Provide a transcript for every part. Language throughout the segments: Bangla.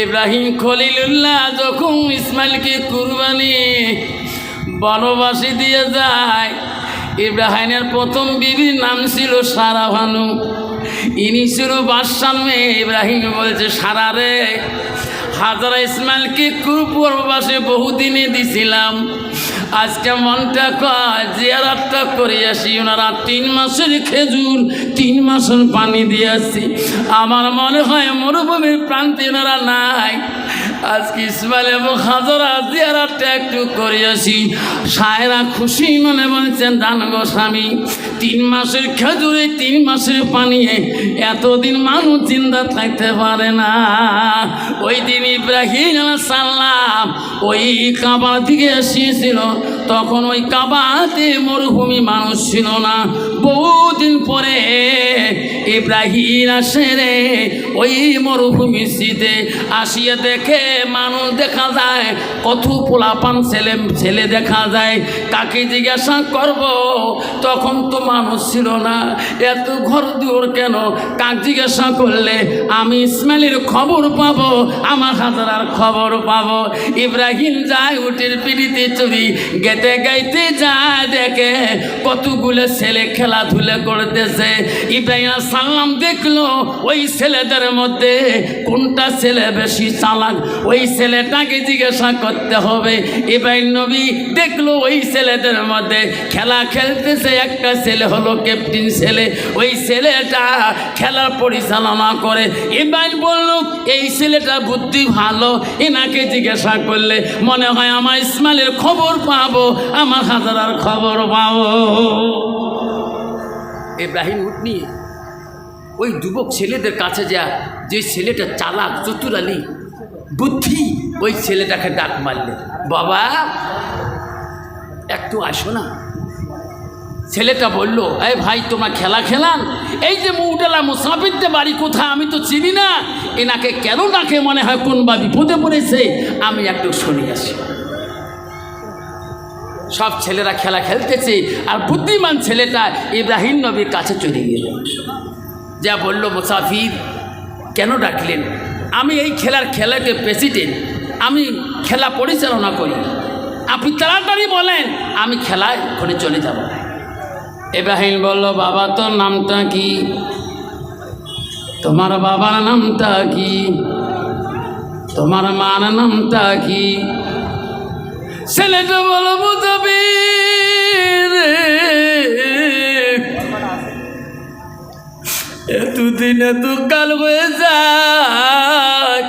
ইব্রাহিম খলিলুল্লাহ যখন ইসমাইলকে কুরবানি বনবাসী দিয়ে যায়, ইব্রাহিমের প্রথম বিবির নাম ছিল সারা ভানু। ইনি ছিল বাদশার মেয়ে ইব্রাহিম বলছে, সারা রে হাজারা ইসমাইলকে বাসে বহুদিনে দিছিলাম। আজকে মনটা কয়, জিয়ারাতটা করে আসি। ওনারা তিন মাসের খেজুর, তিন মাসের পানি দিয়ে আসছি আমার মনে হয় মরুভূমির প্রান্তে ওনারা নাই। আজকে ইসমাইল এবং হাজারা জিয়ারাতটা একটু করে আসি। সায়রা খুশি মনে বলছেন, দান গো স্বামী, তিন মাসের খেজুরে, তিন মাসের পানিয়ে এতদিন মানুষ চিন্তা থাকতে পারে না। ওই দিন ইব্রাহিম সাল্লাম ওই কাবার দিকে এসেছিল। তখন ওই কাবাতে মরুভূমি মানুষ ছিল না। বহুদিন পরে ইব্রাহিম আসে রে, ওই মরুভূমি আসিয়ে দেখে মানুষ দেখা যায়, কত পোলাপান ছেলে ছেলে দেখা যায়। কাকে জিজ্ঞাসা করব? তখন তো মানুষ ছিল না। এত ঘর দুয়ার কেন? কাক জিজ্ঞাসা করলে, আমি ইসমাইলের খবর পাব, আমার হাজারার খবর পাব। ইব্রাহিম যায় উটের পিড়িতে চুরি গেতে গাইতে যায়, দেখে কতগুলো ছেলে খেলাধুলা করতেছে। ইব্রাহিম সাল্লাম দেখল, ওই ছেলেদের মধ্যে কোনটা ছেলে বেশি চালাক? ওই ছেলেটাকে জিজ্ঞাসা করতে হবে। ইব্রাহিম নবী দেখল, ওই ছেলেদের মধ্যে খেলা খেলতেছে। একটা ছেলে হলো ক্যাপ্টেন ছেলে। ওই ছেলেটা খেলার পরিচালনা করে। ইব্রাহিম বলল, এই ছেলেটা বুদ্ধি ভালো। এনাকে জিজ্ঞাসা করলে মনে হয় আমার ইসমাইলের খবর পাবো। আমার হাজারার খবর পাবো। ইব্রাহিম উঠ নিয়ে ওই যুবক ছেলেদের কাছে যা, যে ছেলেটা চালাক চতুরালি বুদ্ধি, ওই ছেলেটাকে ডাক মারলে। বাবা, একটু আসো না। ছেলেটা বলল, এই ভাই, তোমরা খেলা খেলান? এই যে মুউডালা মুসাফিরতে বাড়ি কোথায় আমি তো চিনি না। এনাকে কেন ডাকে? মনে হয় কোন বা বিপদে পড়েছে। আমি একটু শুনে আসি। সব ছেলেরা খেলা খেলতেছে আর বুদ্ধিমান ছেলেটা ইব্রাহিম নবীর কাছে চলে গেল। যা বলল, মুসাফির, কেন ডাকলেন? আমি এই খেলার খেলাকে প্রেসিডেন্ট, আমি খেলা পরিচালনা করি। আপনি তাড়াতাড়ি বলেন, আমি খেলায় করে চলে যাব। ইব্রাহিম বলল, বাবা, তোর নামটা কি? তোমার বাবার নামটা কি? তোমার মার নামটা কি? ছেলেটা বলো মুজাবির এতদিন এত কাল হয়ে যায়।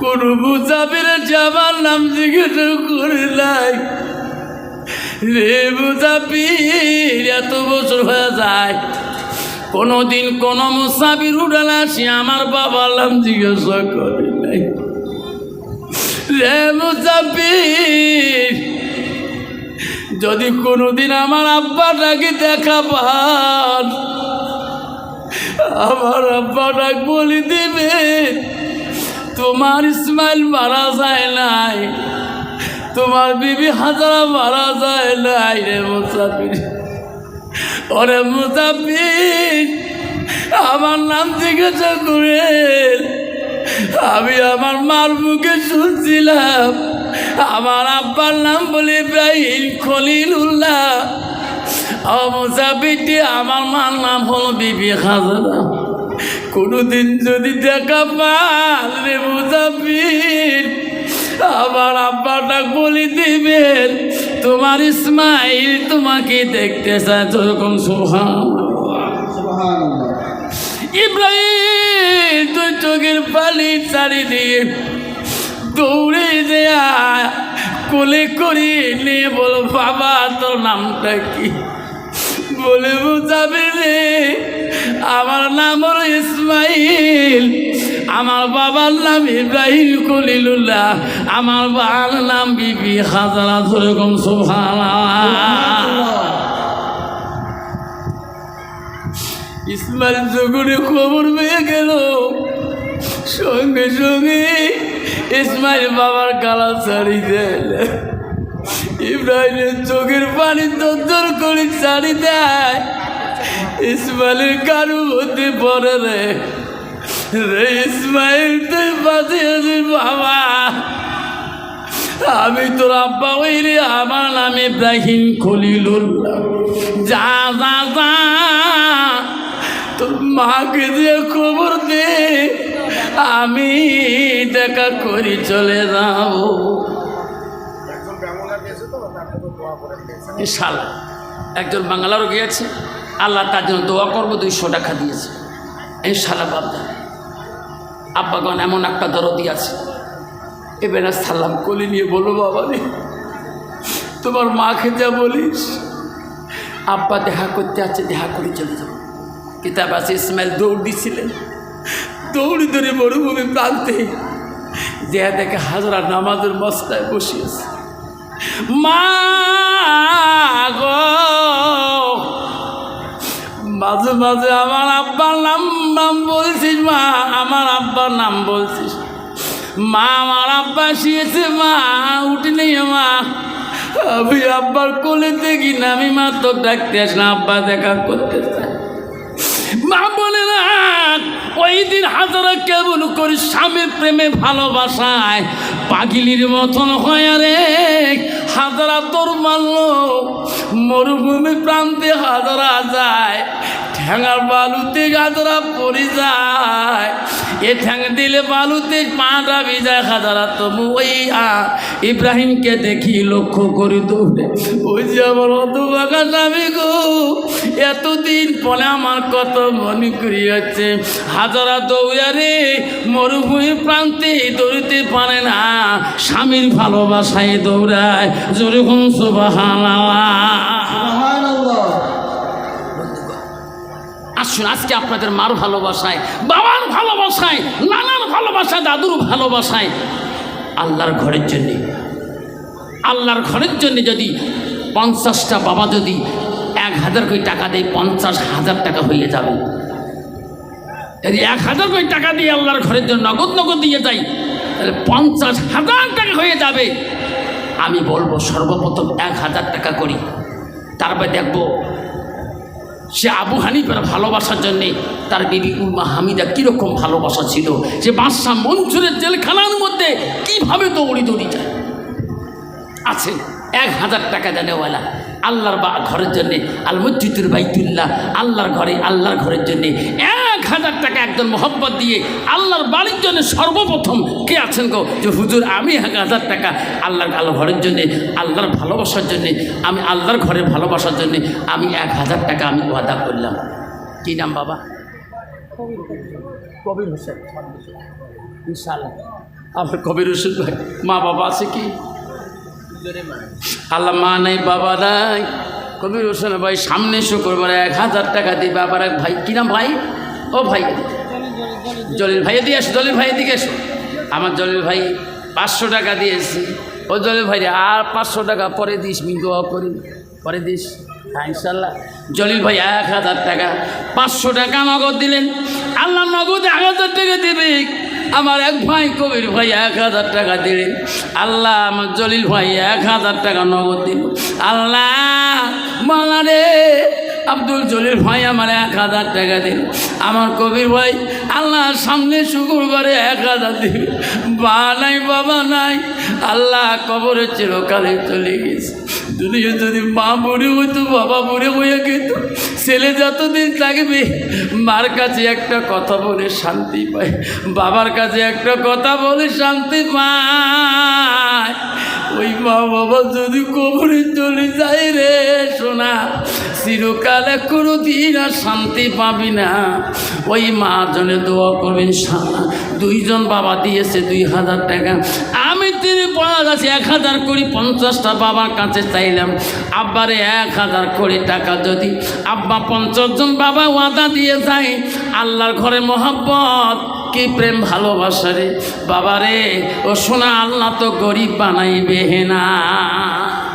কোন মুজাবির যাবার নাম জিজ্ঞেস করে নাই রে মুজাবির এত বছর হয়ে যায়। কোনোদিন কোনো মুসাবির উড়াল আসি, আমার বাবার নাম জিজ্ঞাসা করে নাই। রে মুসাফির যদি কোনোদিন আমার আব্বাটাকে দেখা পান, আমার আব্বাটা বলে দিবে, তোমার ইসমাইল মারা যায় নাই, তোমার বিবি হাজারা মারা যায় নাই রে মুসাফির। ওরে মুসাফির, আমার নাম জিজ্ঞাসা করে আমি আমার মার মুখে শুনছিলাম। আমার আব্বার নাম বলে ইব্রাহিম খলিলুল্লাহ। মুসাফিরটি আমার মার নাম হলো বিবি হাজারা কোনোদিন যদি দেখা পান রে মুসাফির আমার আব্বাটা বলে দিবেন, তোমার ইসমাইল তোমাকে দেখতে চায় যখন সোহান ইব্রাহিম, তুই চোখের পালি চারি দিয়ে দৌড়ে দেয়া কোলে করি নিয়ে বলো, বাবা, তোর নামটা কি? বলে বুঝাবে রে আমার নাম হলো ইসমাইল, আমার বাবার নাম ইব্রাহিম কলিলুল্লাহ আমার বাবার নাম বিবি হাজারা যেরকম সোহানা ইসমাইল যখনই খবর পেয়ে গেল, সঙ্গে সঙ্গে ইসমাইল বাবার গালা ছাড়ি দেয়। ইব্রাহিমের চোখের পানি তদ্দর করে ছাড়ি দেয়। ইসমাইলের কারু হতে পরে রে রে ইসমাইল, তুই পাশে আছিস বাবা। আমি তোর আব্বা ওই রে, আমার নামে ব্রাহিম খলিল যা যা যা। মাকে দিয়ে খবর দে আমি দেখা করি চলে যাব। শালা একজন বাংলারও গিয়েছে আল্লাহ তার জন্য দোয়া করব দুইশো টাকা দিয়েছে। এই শালা বাবদা আব্বাগণ এমন একটা দরদি আছে। এবার সালাম কলি নিয়ে বলো বাবা রে তোমার মাকে যা বলিস। আব্বা দেখা করতে আছে দেখা করে চলে যাব। কিতাব আছে, ইসমাইল দৌড় দিছিলেন। দৌড়ি ধরে মরুভূমি প্রান্তে যে দেখে হাজরা নামাজের মস্তায় বসিয়েছে। মা মাঝে মাঝে আমার আব্বার নাম নাম বলছিস মা, আমার আব্বার নাম বলছিস। মা আমার আব্বা শিয়েছে, মা উঠি নেই মা। আমি আব্বার কোলে দেখি না আমি মা তো ডাকতে আসলাম, আব্বা দেখা করতে চাই ওই দিন হাজারা কেমন করি স্বামীর প্রেমে ভালোবাসায় পাগিলির মতন হয় রে। হাজারা তোর মারল, মরুভূমি প্রান্তে হাজারা যায়। ঠ্যাঙার বালুতে হাজারা পড়ে যায়। এ ঠ্যাং দিলে বালুতে পাটা ভিজায় হাজারা তবু ওই ইব্রাহিমকে দেখি লক্ষ্য করে দৌড়ে। ওই যে আমার অত স্বামী গো, এতদিন পরে আমার কত মনে করিয়াছে হাজারা দৌড়ারে মরুভূমি প্রান্তে দৌড়তে পারে না। স্বামীর ভালোবাসায় দৌড়ায়, জোরে কোন আসুন, আজকে আপনাদের মার ভালোবাসায়, বাবার ভালোবাসায়, নানার ভালোবাসায়, দাদুর ভালোবাসায়, আল্লাহর ঘরের জন্যে। আল্লাহর ঘরের জন্য যদি পঞ্চাশটা বাবা যদি এক হাজার কোটি টাকা দেয়, পঞ্চাশ হাজার টাকা হয়ে যাবে। যদি এক হাজার কোটি টাকা দিয়ে আল্লাহর ঘরের জন্য নগদ নগদ দিয়ে যাই, তাহলে পঞ্চাশ হাজার টাকা হয়ে যাবে। আমি বলব সর্বপ্রথম এক হাজার টাকা করি, তারপরে দেখব সে আবু হানিফের ভালোবাসার জন্যে তার বিবি উম্মা হামিদা কীরকম ভালোবাসা ছিল, যে বাদশাহ মনসুরের জেলখানার মধ্যে কীভাবে দৌড়ি দৌড়ি যায়। আছে, এক হাজার টাকা দেনেওয়ালা আল্লাহর বা ঘরের জন্যে আল মসজিদুর বাইতুল্লাহ আল্লাহর ঘরে আল্লাহর ঘরের জন্যে এক হাজার টাকা একজন মোহব্বত দিয়ে আল্লাহর বাড়ির জন্য সর্বপ্রথম কে আছেন গো? যে হুজুর আমি এক হাজার টাকা আল্লাহর আল্লাহ ঘরের জন্যে আল্লাহর ভালোবাসার জন্যে আমি আল্লাহর ঘরে ভালোবাসার জন্যে আমি এক হাজার টাকা আমি ওয়াদা করলাম। কী নাম বাবা? কবির হোসেন। ইনশাআল্লাহ। আমার কবির হোসেন ভাই মা বাবা আছে কি? আল্লাহ মা নাই, বাবা নাই। কবির হোসেন ভাই, সামনে শুক্রবার এক হাজার টাকা দিই বাবার এক ভাই। কি নাম ভাই? ও ভাই জলিল ভাই দিয়ে এসো, জলিল ভাই দিকে এসো। আমার জলিল ভাই পাঁচশো টাকা দিয়েছি। ও জলিল ভাই আর পাঁচশো টাকা পরে দিস মি দোয়া করি। পরে দিস। হ্যাঁ ইনশাল্লাহ। জলিল ভাই এক হাজার টাকা, পাঁচশো টাকা নগদ দিলেন। আল্লাহ নগদ এক হাজার টাকা দেবে। আমার এক ভাই কবির ভাই এক হাজার টাকা দিলেন। আল্লাহ আমার জলিল ভাই এক হাজার টাকা নগদ দিল। আল্লাহ, মালা রে, আব্দুল জলিল ভাই আমার এক হাজার টাকা দিল। আমার কবির ভাই আল্লাহ সামনে শুক্রবারে এক হাজার দিল। বা নাই, বাবা নাই, আল্লাহ কবরে চিরকালে চলে গেছে। দুনিয়া যদি মা বুড়ি হইতো, বাবা বুড়ি হয়ে গেত ছেলে যতদিন থাকবে, মার কাছে একটা কথা বলে শান্তি পায়, বাবার কাছে একটা কথা বলে শান্তি পায়। ওই মা বাবা যদি কবরে চলে যায় রে সোনা, চিরকালে কোনো দিন আর শান্তি পাবি না। ওই মা জনে দোয়া করবেন দুইজন বাবা দিয়েছে দুই হাজার টাকা। তিনি পড়া আছে এক হাজার করে পঞ্চাশটা বাবার কাছে চাইলাম। আব্বারে এক হাজার করে টাকা যদি। আব্বা পঞ্চাশ জন বাবা ওয়াদা দিয়ে যায়, আল্লাহর ঘরে মহব্বত, কি প্রেম ভালোবাসা রে। বাবারে, ও শোনা আল্লাহ তো গরিব বানাইবে না।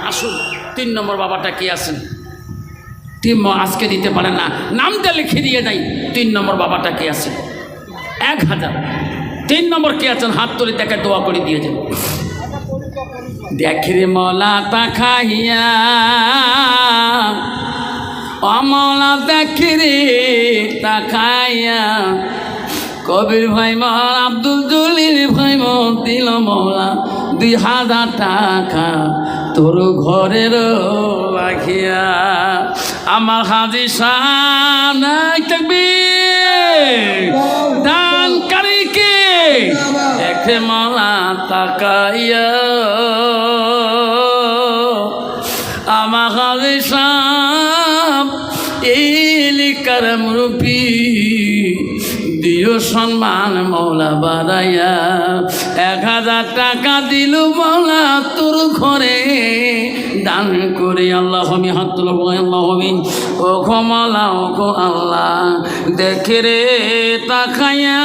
আসুন, তিন নম্বর বাবাটা কি আছেন? তিন আজকে দিতে পারে না। নামটা লিখে দিয়ে দেয় তিন নম্বর বাবাটা কি আছে এক হাজার। তিন নম্বর কে আছেন? হাত তুলে দেখে দোয়া করে দিয়ে যান দেখ মলা তাকাইয়া অমলা দেখ রে তাকাইয়া, কবির ভাই মহান আব্দুল জলিল ভাই দিল মৌলা দুই হাজার টাকা তোর ঘরের লাগিয়া। আমার হাজি সামনে থাকবি দানকারীকে দেখে মালা তাকাইয়া আমার সাম এই লিকার মুরব্বী দিও সম্মান মৌলা বাড়াইয়া এক হাজার টাকা দিল মৌলা তোর ঘরে। দান করে আল্লাহ হমি হাত আল্লাহ হমি ও ঘমালা ও আল্লাহ, দেখে রে তাকাইয়া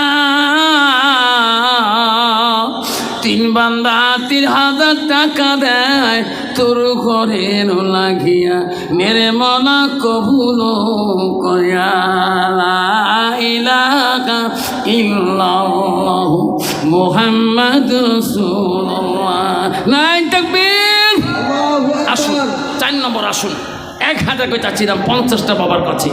তিন বান্দা তিন হাজার টাকা দেয়। তোর ঘরে লাগিয়া মেরে মনা কবুল ইল্লাল্লাহ মুহাম্মাদ রাসূলুল্লাহ। নাই তাকবীর। আসুন চার নম্বর আসুন। এক হাজার করে চাচ্ছিলাম পঞ্চাশটা বাবার কাছে।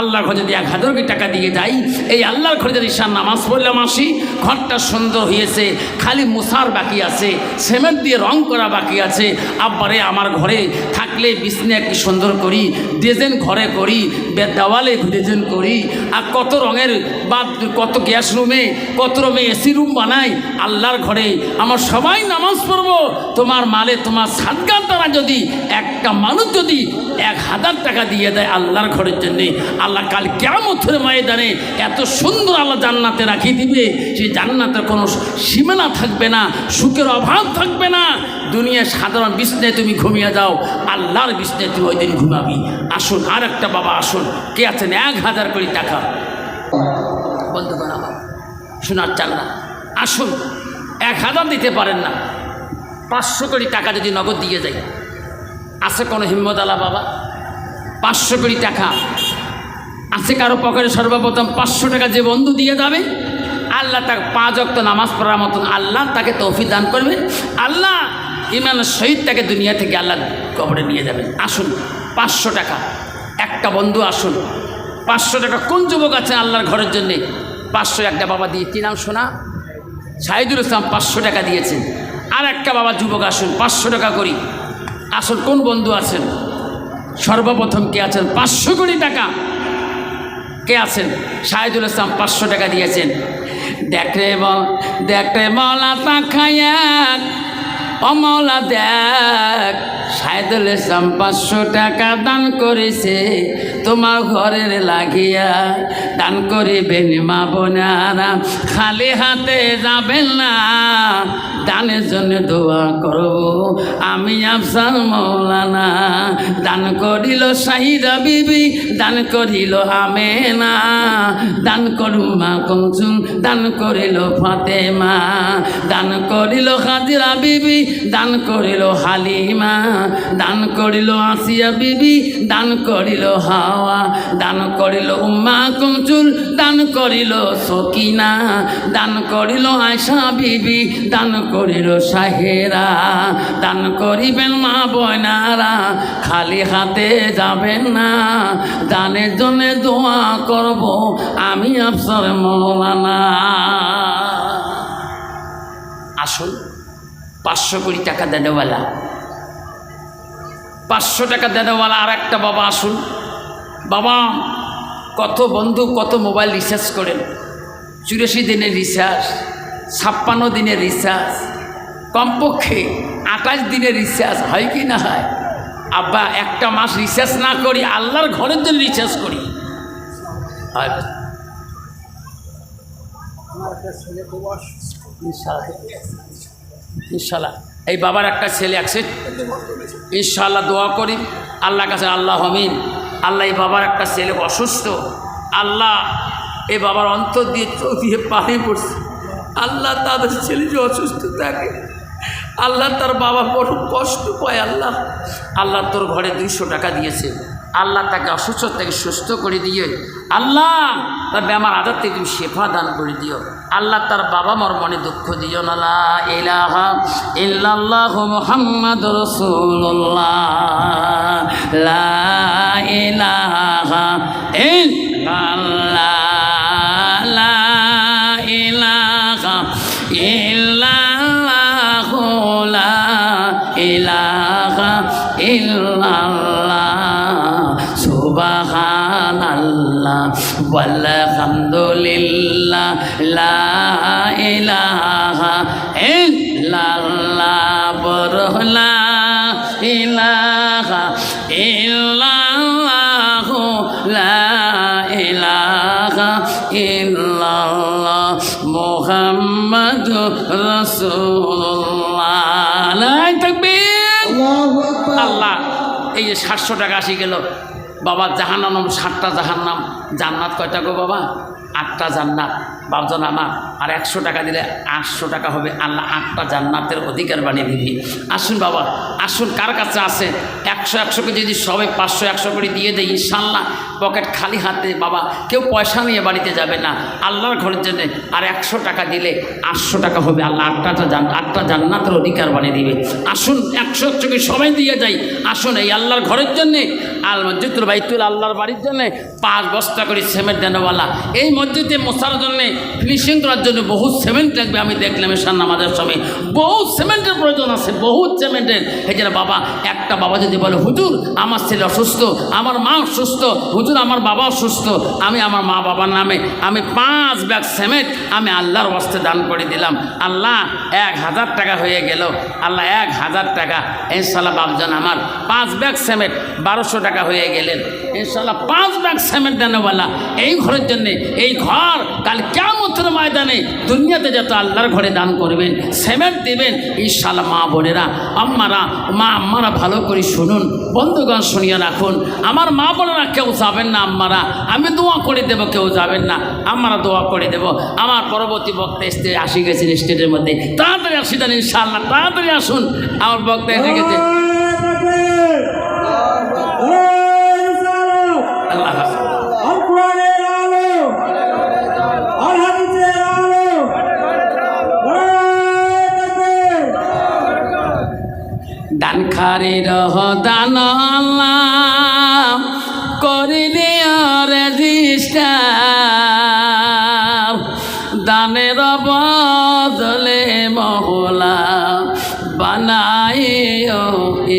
আল্লাহর ঘরে যদি এক হাজার টাকা দিয়ে যাই, এই আল্লাহর ঘরে যদি ঈশান নামাজ পড়লাম আসি ঘরটা সুন্দর হয়েছে খালি মুসার বাকি আছে, সিমেন্ট দিয়ে রং করা বাকি আছে, আব্বারে আমার ঘরে থাকলে বিছনে কি সুন্দর করি, ডিজাইন ঘরে করি, দেওয়ালে ডিজাইন করি, আর কত রঙের বা কত গ্যাস রুমে, কত রুমে এসি রুম বানাই, আল্লাহর ঘরে আমার সবাই নামাজ পড়ব, তোমার মালে তোমার সাতগান দ্বারা যদি একটা মানুষ যদি এক হাজার টাকা দিয়ে দেয় আল্লাহর ঘরের জন্যে আল্লাহ কাল কেমন ময়দানে এত সুন্দর আল্লাহ জান্নাতে রাখিয়ে দিবে। সেই জান্নাতের কোনো সীমানা থাকবে না, সুখের অভাব থাকবে না। দুনিয়ার সাধারণ বিছনায় তুমি ঘুমিয়ে যাও, আল্লাহর বিছনায় তুমি ওই দিন ঘুমাবি। আসুন আর একটা বাবা আসুন, কে আছেন? এক হাজার কোটি টাকা। বন্ধুগণ আমার, শোনার চাল না। আসুন, এক হাজার দিতে পারেন না। পাঁচশো কোটি টাকা যদি নগদ দিয়ে যায় আছে কোনো হিম্মত আলা বাবা? পাঁচশো কোটি টাকা। আছে কারও পকেটে সর্বপ্রথম পাঁচশো টাকা যে বন্ধু দিয়ে যাবে, আল্লাহ তাকে পাঁচ অক্ত নামাজ পড়ার মতন আল্লাহ তাকে তৌফি দান করবে। আল্লাহ ইমানের সহিত তাকে দুনিয়া থেকে আল্লাহ কবরে নিয়ে যাবেন আসুন, পাঁচশো টাকা, একটা বন্ধু আসুন। পাঁচশো টাকা কোন যুবক আছেন আল্লাহর ঘরের জন্যে? পাঁচশো একটা বাবা দিয়ে কি নাম শোনা? শাহিদুল ইসলাম পাঁচশো টাকা দিয়েছেন। আর একটা বাবা যুবক আসুন, পাঁচশো টাকা করি। আসুন কোন বন্ধু আছেন? সর্বপ্রথম কে আছেন? পাঁচশো কোটি টাকা। কে আছেন? শাহিদুল ইসলাম পাঁচশো টাকা দিয়েছেন। দেখরে বল মলা তাকায়া অমলা দেখ, শাহিদুল ইসলাম পাঁচশো টাকা দান করেছে, তোমার ঘরের লাগিয়া দান করিবেন মা বোনারা। খালি হাতে যাবেন না দানের জন্য দোয়া করব আমি আফসার মৌলানা দান করিল শাহিদা বিবি দান করিল আমেনা দান করু মা কমসুম দান করিল ফাতেমা দান করিল হাজিরা বিবি দান করিল হালিমা দান করিল আসিয়া বিবি দান করিল হাওয়া দান করিল উম্মা কমচুল দান করিল সকিনা দান করিল আয়সা বিবি দান করিল সাহেরা, দান করিবেন মা বয়নারা, খালি হাতে যাবেন না। দানের জন্য দোয়া করব আমি আফসর মৌলানা। আসুন, পাঁচশো কোটি টাকা দেনেওয়ালা পাঁচশো টাকা দেনেওয়ালা আর একটা বাবা আসুন। বাবা, কত বন্ধু, কত মোবাইল রিচার্জ করেন। চুরাশি দিনের রিচার্জ। ছাপ্পান্ন দিনের রিচার্জ কমপক্ষে আঠাশ দিনের রিচার্জ হয় কি না হয়? আব্বা, একটা মাস রিচার্জ না করি, আল্লাহর ঘরের জন্য রিচার্জ করি। ইনশাল্লাহ এই বাবার একটা ছেলে আছে। ইনশাল্লাহ দোয়া করি। আল্লাহ কাছে আল্লাহ হমিন আল্লাহ এই বাবার একটা ছেলে অসুস্থ। আল্লাহ এই বাবার অন্তর দিয়ে চোখ দিয়ে পানি পড়ছে। আল্লাহ তাদের ছেলে যে অসুস্থ থাকে, আল্লাহ তার বাবা বড় কষ্ট পায়, আল্লাহ। আল্লাহ তোর ঘরে দুইশো টাকা দিয়েছে। আল্লাহ তাকে অসুস্থ থেকে সুস্থ করে দিয়ে, আল্লাহ, তার বেমার আদার থেকে তুমি শেফা দান করে দিও। আল্লাহ তার বাবা মর মনে দুঃখ দিও না ইল্লাল্লাহ। ওয়ালহামদুলিল্লাহ লা ইলাহা ইল্লাল্লাহ বরহলা ইলাহা ইল্লাল্লাহ লা ইলাহা ইল্লাল্লাহ মুহাম্মাদুর রাসূলুল্লাহ। আল্লাহ এই যে সাতশো টাকা আসি গেল। বাবা, জাহান্নাম, সাতটা জাহান্নাম। জান্নাত কয়টা গো বাবা? আটটা জান্নাত। বাবজন আমার আর একশো টাকা দিলে আটশো টাকা হবে। আল্লাহ আটটা জান্নাতের অধিকার বানিয়ে দিবি। আসুন বাবা, আসুন, কার কাছে আছে? একশো একশো কেজি যদি সবাই পাঁচশো একশো করে দিয়ে দেয় ইনশাল্লাহ পকেট খালি হাতে, বাবা, কেউ পয়সা নিয়ে বাড়িতে যাবে না। আল্লাহর ঘরের জন্য আর একশো টাকা দিলে আটশো টাকা হবে। আল্লাহ আটটা জান আটটা জান্নাতের অধিকার বানিয়ে দিবে। আসুন, একশো একশোকে সবাই দিয়ে যাই। আসুন, এই আল্লাহর ঘরের জন্যে, আল মসজিদুল বাইতুল আল্লাহর বাড়ির জন্যে পাঁচ বস্তা করে সিমেন্ট দেনওয়ালা এই মসজিদে মশার জন্যে ফিনিশিং করার জন্য বহু সিমেন্ট লাগবে। আমি দেখলাম এসার নামাজের সময় বহু সিমেন্টের প্রয়োজন আছে বহু সিমেন্টের। এই বাবা, একটা বাবা যদি বলে, হুজুর, আমার ছেলে অসুস্থ, আমার মা অসুস্থ, হুজুর আমার বাবা অসুস্থ আমি আমার মা বাবার নামে, আমি পাঁচ ব্যাগ সিমেন্ট আমি আল্লাহর বস্তে দান করে দিলাম। আল্লাহ, এক হাজার টাকা হয়ে গেল। আল্লাহ, এক হাজার টাকা। ইনশাল্লাহ বাবজন আমার, পাঁচ ব্যাগ সিমেন্ট বারোশো টাকা হয়ে গেলেন। ইনশাল্লাহ পাঁচ ব্যাগ সিমেন্ট দেনওয়ালা এই ঘরের জন্যে, এই ঘর কাল কেমতের ময়দানে দুনিয়াতে যত আল্লাহর ঘরে দান করবেন, সিমেন্ট দেবেন ইনশাল্লাহ মা বোনেরা, আম্মারা, মা আম্মারা ভালো করে শুনুন, বন্ধুগণ শুনিয়ে রাখুন। আমার মা বোনেরা কেউ যাবেন না আম্মারা? আমি দোয়া করে দেব কেউ যাবেন না। আমরা দোয়া করে দেব। আমার পরবর্তী বক্তা এসে আসি গেছেন স্টেটের মধ্যে। তাড়াতাড়ি আসি দেন ইনশাল্লাহ তাড়াতাড়ি আসুন। আমার বক্তা এসে গেছে। দান খারে রহ দান আল্লাহ। রেজিস্টার দানের বদলে মহলা বানাই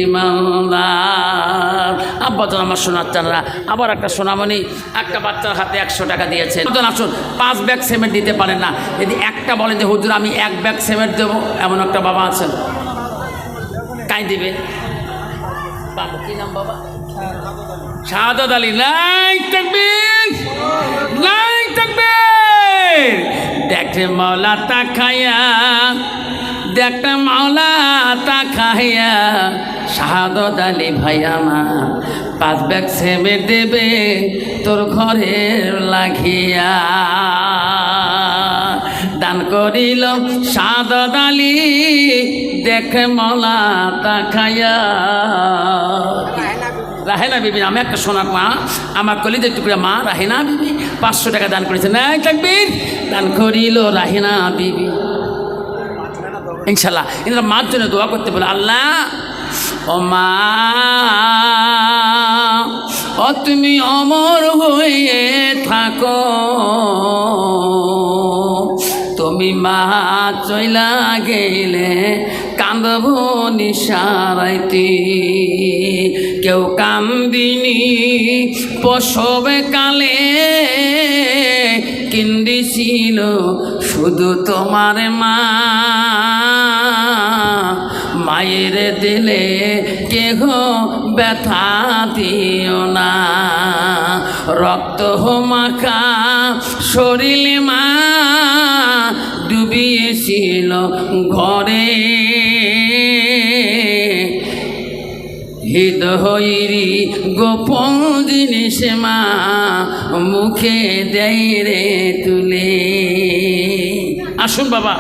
ইমানদার। আব্বাজন আমার সোনার চানরা, আবার একটা সোনামণি, একটা বাচ্চার হাতে একশো টাকা দিয়েছে। আসুন, পাঁচ ব্যাগ সিমেন্ট দিতে পারেন না। যদি একটা বলেন যে, হুজুর, আমি এক ব্যাগ সিমেন্ট দেবো, এমন একটা বাবা আছেন। কাই দিবে? বাবা, কি নাম বাবা? শাহাদাত আলী লাইক তাকবীর লাইক তাকবীর। দেখে মাওলা তাকায়া দেখতে মাওলা তাকায়া, শাহাদত আলী ভাই আমার, পাঁচ ব্যাগ সেবে দেবে তোর ঘরের লাগিয়া। দান করিল সাদত আলী, দেখে মলা তাকায়া। রাহেনা বিবি, আমি একটা সোনার মা, আমার কলিদের টুকরা মা রাহেনা বিবি, পাঁচশো টাকা দান করেছে। না থাকবির দান করিল রাহেনা বিবি। ইনশাল্লাহ এনারা মার জন্য দোয়া করতে বলে, আল্লাহ, ও মা, ও তুমি অমর হয়ে থাকো। তুমি মা চইলা গেলে কান্দব নিশারাইতে কেউ কান্দিনি পশবে কালে কিন্দিছিল শুধু তোমার মা। মায়ের দিলে কেহ ব্যথা দিও না। রক্ত মাখা শরীর মা। ডুবিয়েছিল ঘরে। হৃদয়রি গোপন জিনিস মা মুখে দেয় রে তুলে। আসুন বাবা।